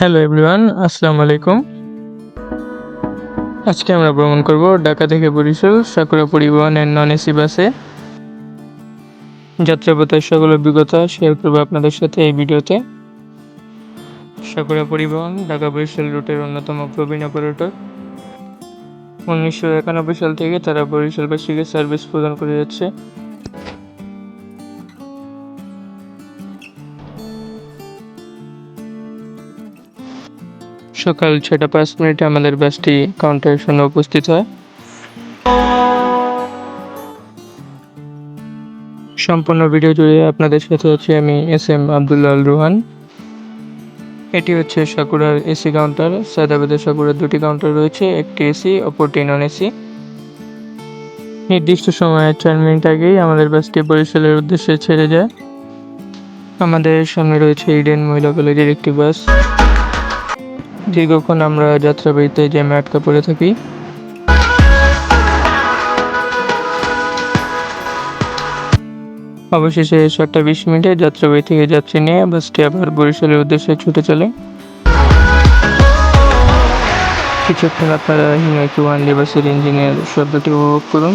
Hello everyone আসসালামু আলাইকুম আজকে আমরা ভ্রমণ করব ঢাকা থেকে Barisal, Sakura Paribahan and non AC বাসে যাত্রাপথের সকল অভিজ্ঞতা শেয়ার করব আপনাদের সাথে এই ভিডিওতে। সাকুরা পরিবহন, ঢাকা বরিশাল রুটের অন্যতম প্রবীণ অপারেটর উনিশশো একানব্বই সাল থেকে তারা বরিশালবাসীকে সার্ভিস প্রদান করে যাচ্ছে। সকাল ছয়টা পাঁচ মিনিটে আমাদের বাসটি কাউন্টারের সামনে উপস্থিত হয়। সম্পূর্ণ ভিডিও জুড়ে আপনাদের সাথে আছি আমি এস এম আবদুল্লাহ রুহান। এটি হচ্ছে সাকুরার এসি কাউন্টার সাদাবাদে সাকুরার দুটি কাউন্টার রয়েছে, একটি এসি অপরটি নন এসি নির্দিষ্ট সময়ে চার মিনিট আগেই আমাদের বাসটি বরিশালের উদ্দেশ্যে ছেড়ে যায়। আমাদের সামনে রয়েছে ইডেন মহিলা কলেজের একটি বাস দীর্ঘক্ষণ আমরা যাত্রাবাড়িতে জ্যামে আটকা পড়ে থাকি। অবশেষে সাতটা বিশ মিনিটে যাত্রাবাড়ি থেকে যাত্রী নিয়ে বাসটি আবার বরিশালের উদ্দেশ্যে ছুটে চলে। কিছুক্ষণ আপনারা হিমায়তু ওয়ান বাসের ইঞ্জিনের শব্দটি উপভোগ করুন।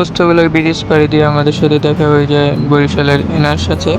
পোস্তবেলার ব্রিটিশ পাড়ি দিয়ে আমাদের সাথে দেখা হয়ে যায় বরিশালের এনার সাথে।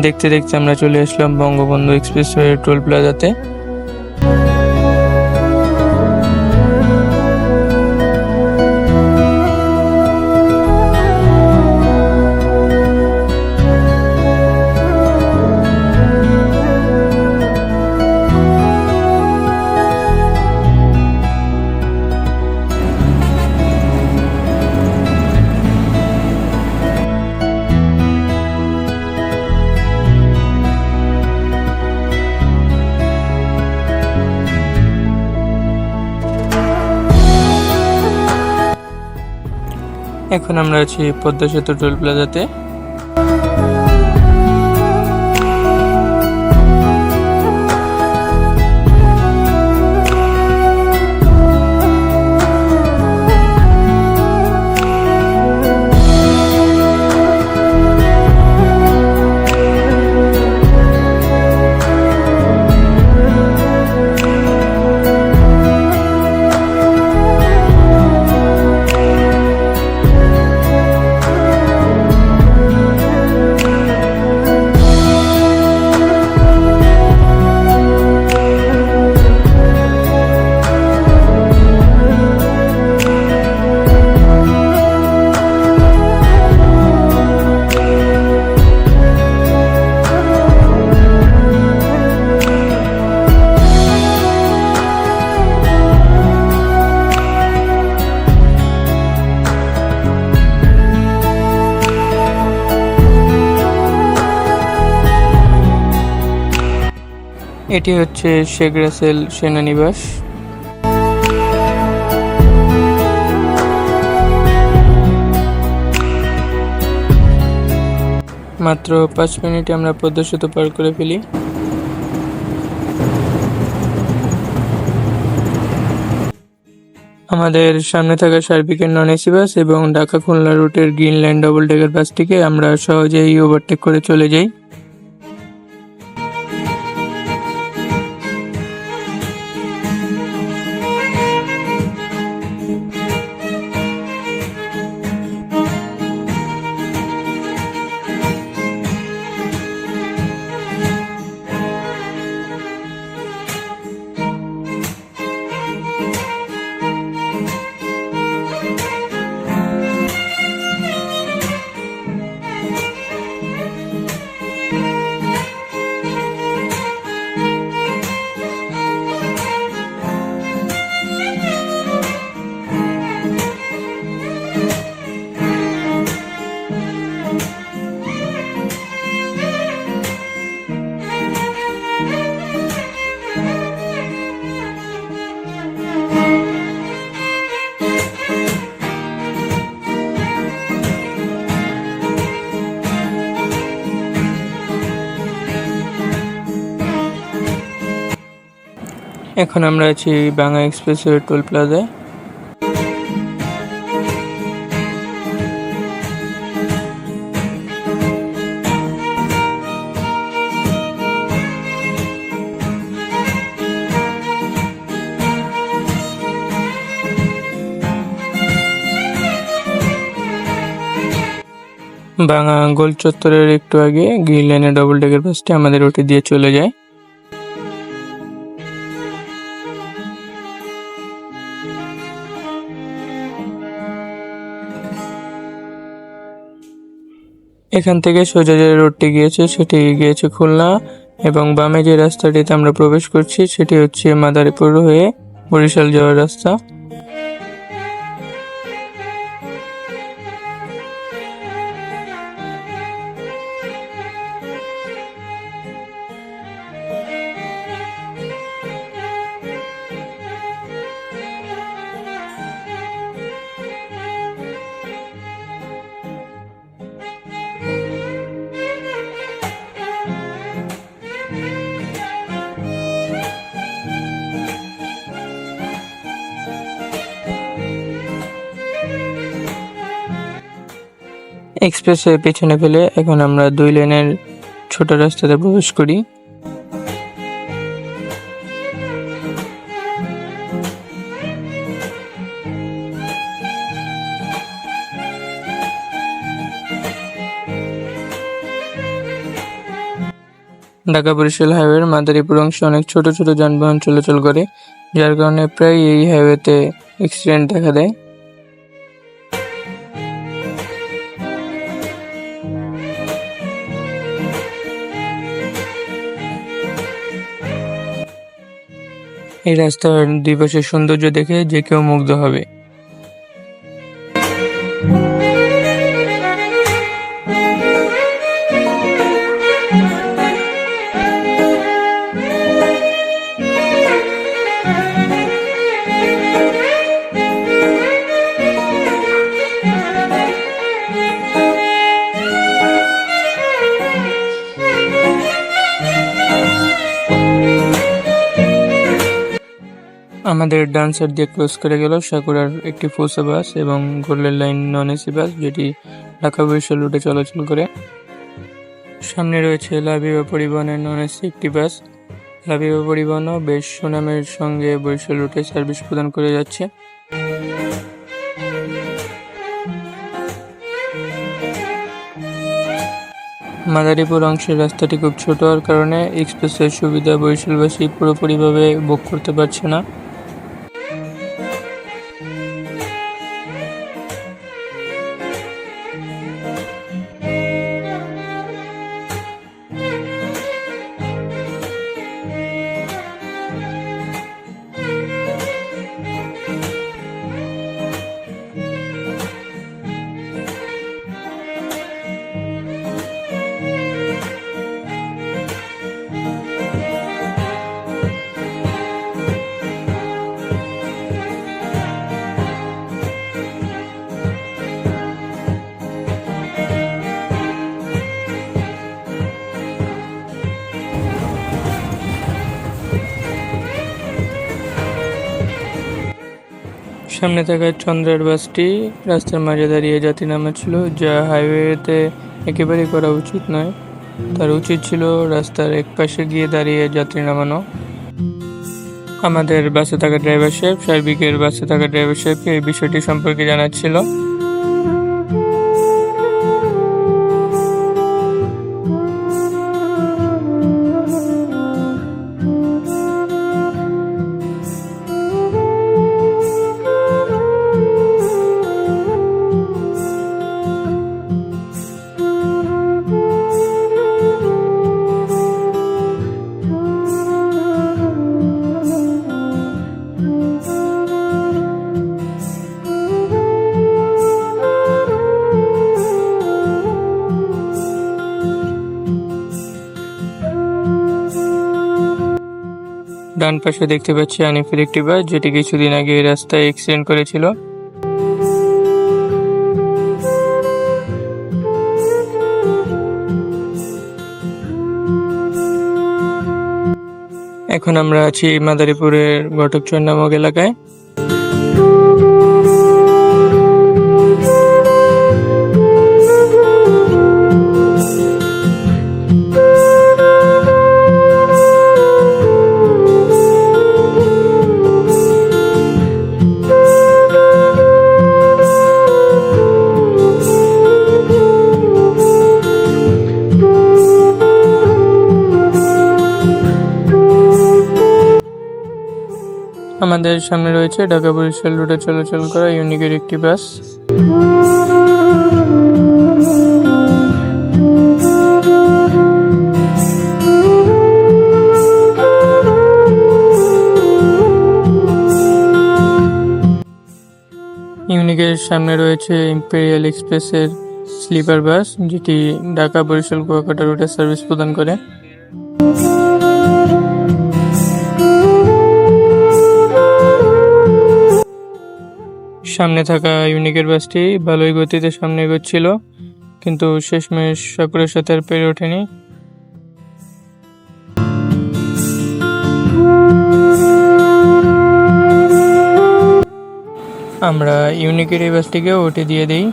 দেখতে দেখতে আমরা চলে আসলাম বঙ্গবন্ধু এক্সপ্রেসওয়ে টোল প্লাজাতে। এখন আমরা আছি পদ্মা সেতু টোল প্লাজাতে। এটি হচ্ছে শেখ রাসেল সেনানিবাস। মাত্র পাঁচ মিনিটে আমরা পদ্মা সেতু পার করে ফেলি। আমাদের সামনে থাকা সার্বিকের নন এসি বাস এবং ঢাকা খুলনা রুটের গ্রিনল্যান্ড ডবল ডেকার বাসটিকে আমরা সহজেই ওভারটেক করে চলে যাই। এখন আমরা আছি বাংলা এক্সপ্রেসের টোল প্লাজায়। বাঙা গোল চত্বরের একটু আগে গ্রিন লাইনের ডবল ডেকের বাসটি আমাদের ওটি দিয়ে চলে যায়। এখান থেকে সোজা যে রোডটি গিয়েছে সেটি গিয়েছে খুলনা এবং বামে যে রাস্তাটিতে আমরা প্রবেশ করছি সেটি হচ্ছে মাদারীপুর হয়ে বরিশাল যাওয়ার রাস্তা। এক্সপ্রেসের পেছনে ফেলে এখন আমরা দুই লেনের ছোট রাস্তাতে প্রবেশ করি। ঢাকা বরিশাল হাইওয়ের মাদারীপুর অংশে অনেক ছোট ছোট যানবাহন চলাচল করে, যার কারণে প্রায় এই হাইওয়েতে অ্যাক্সিডেন্ট দেখা দেয়। এই রাস্তার দুই পাশের সৌন্দর্য দেখে যে কেউ মুগ্ধ হবে। আমাদের ডান সাইড দিয়ে ক্লোজ করে গেল সাকুরার একটি ফোসা বাস এবং Golden Line non AC bus যেটি ঢাকা বরিশাল রুটে চলাচল করে। সামনে রয়েছে লাভিবা পরিবহনের নন এসি একটি বাস। লাভিবা পরিবহনও বেশ সুনামের সঙ্গে বরিশাল রুটে সার্ভিস প্রদান করে যাচ্ছে। মাদারীপুর অংশের রাস্তাটি খুব ছোট হওয়ার কারণে এক্সপ্রেসের সুবিধা বরিশালবাসী পুরোপুরিভাবে ভোগ করতে পারছে না। সামনে থাকা চন্দ্রের বাসটি রাস্তার মাঝে দাঁড়িয়ে যাত্রী নামাচ্ছিল, যা হাইওয়েতে একেবারেই করা উচিত নয়। তার উচিত ছিল রাস্তার এক পাশে গিয়ে দাঁড়িয়ে যাত্রী নামানো। আমাদের বাসে থাকা ড্রাইভার সাহেব সার্বিকের বাসে থাকা ড্রাইভার সাহেবকে এই বিষয়টি সম্পর্কে জানাচ্ছিল। ডান পাশে দেখতে পাচ্ছি আনিফের একটি বাস যেটি কিছুদিন আগে এই রাস্তায় অ্যাক্সিডেন্ট করেছিল। এখন আমরা আছি মাদারীপুরের ঘটকচর নামক এলাকায়। আমাদের সামনে রয়েছে ঢাকা বরিশাল রুটে চলাচল করা ইউনিকের একটি বাস। ইউনিকের সামনে রয়েছে ইম্পেরিয়াল এক্সপ্রেসের স্লিপার বাস, যেটি ঢাকা বরিশাল, কুয়াকাটা রুটে সার্ভিস প্রদান করে। সামনে থাকা ইউনিকের বাসটি ভালোই গতিতে সামনে এগোচ্ছিল, কিন্তু শেষমেশ সকলের সাথে আর পেরে ওঠেনি। আমরা ইউনিকের এই বাসটিকে ওটে দিয়ে দিই।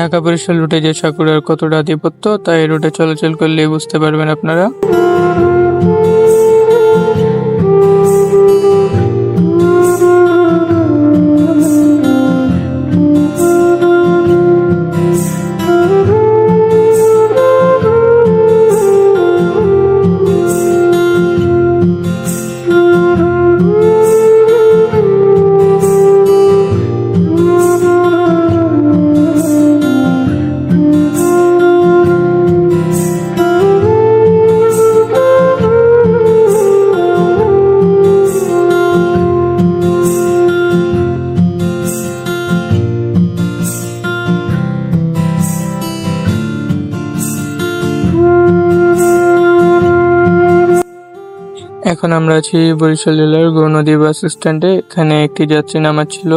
ঢাকা বরিশাল রুটে যে সাকুরার কতটা আধিপত্য তাই রুটে চলাচল করলে বুঝতে পারবেন আপনারা। এখন আমরা আছি বরিশাল জেলার গৌনদী বাস স্ট্যান্ডে এখানে একটি যাত্রী নামাচ্ছিল।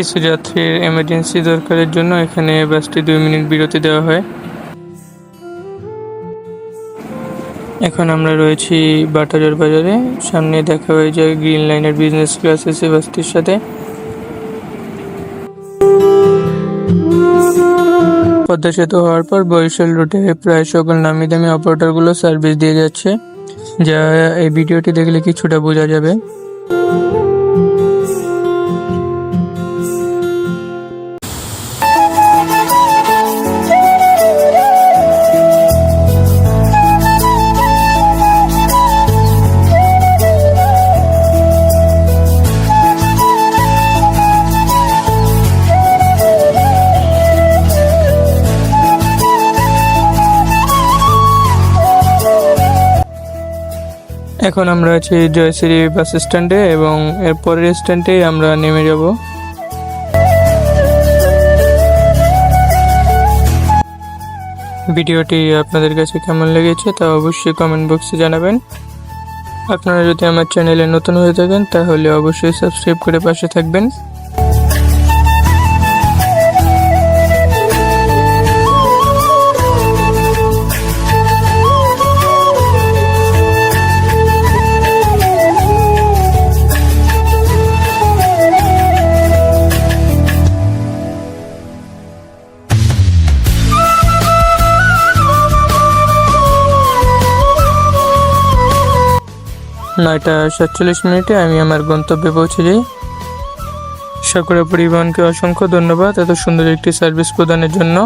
কিছু যাত্রীর এমার্জেন্সি দরকারের জন্য এখানে বাসটি দুই মিনিট বিরতি দেওয়া হয়। এখন আমরা রয়েছি বাটাজার বাজারে। সামনে দেখা হয়ে যায় গ্রিন লাইনের বিজনেস ক্লাস এসে বাসটির সাথে। পদ্মা সেতু হওয়ার পর বরিশাল রুটে প্রায় সকল নামি দামি অপারেটরগুলো সার্ভিস দিয়ে যাচ্ছে। যা এই ভিডিওটি দেখলে কিছুটা বোঝা যাবে। এখন আমরা আছি জয়শ্রী বাস স্ট্যান্ডে এবং এরপরের স্ট্যান্ডে আমরা নেমে যাব। ভিডিওটি আপনাদের কাছে কেমন লেগেছে তা অবশ্যই কমেন্ট বক্সে জানাবেন। আপনারা যদি আমার চ্যানেলে নতুন হয়ে থাকেন, তাহলে অবশ্যই সাবস্ক্রাইব করে পাশে থাকবেন। নয়টা সাতচল্লিশ মিনিটে আমি আমার গন্তব্যে পৌঁছে যাই। সাকুরা পরিবহনকে অসংখ্য ধন্যবাদ এত সুন্দর একটি সার্ভিস প্রদানের জন্য।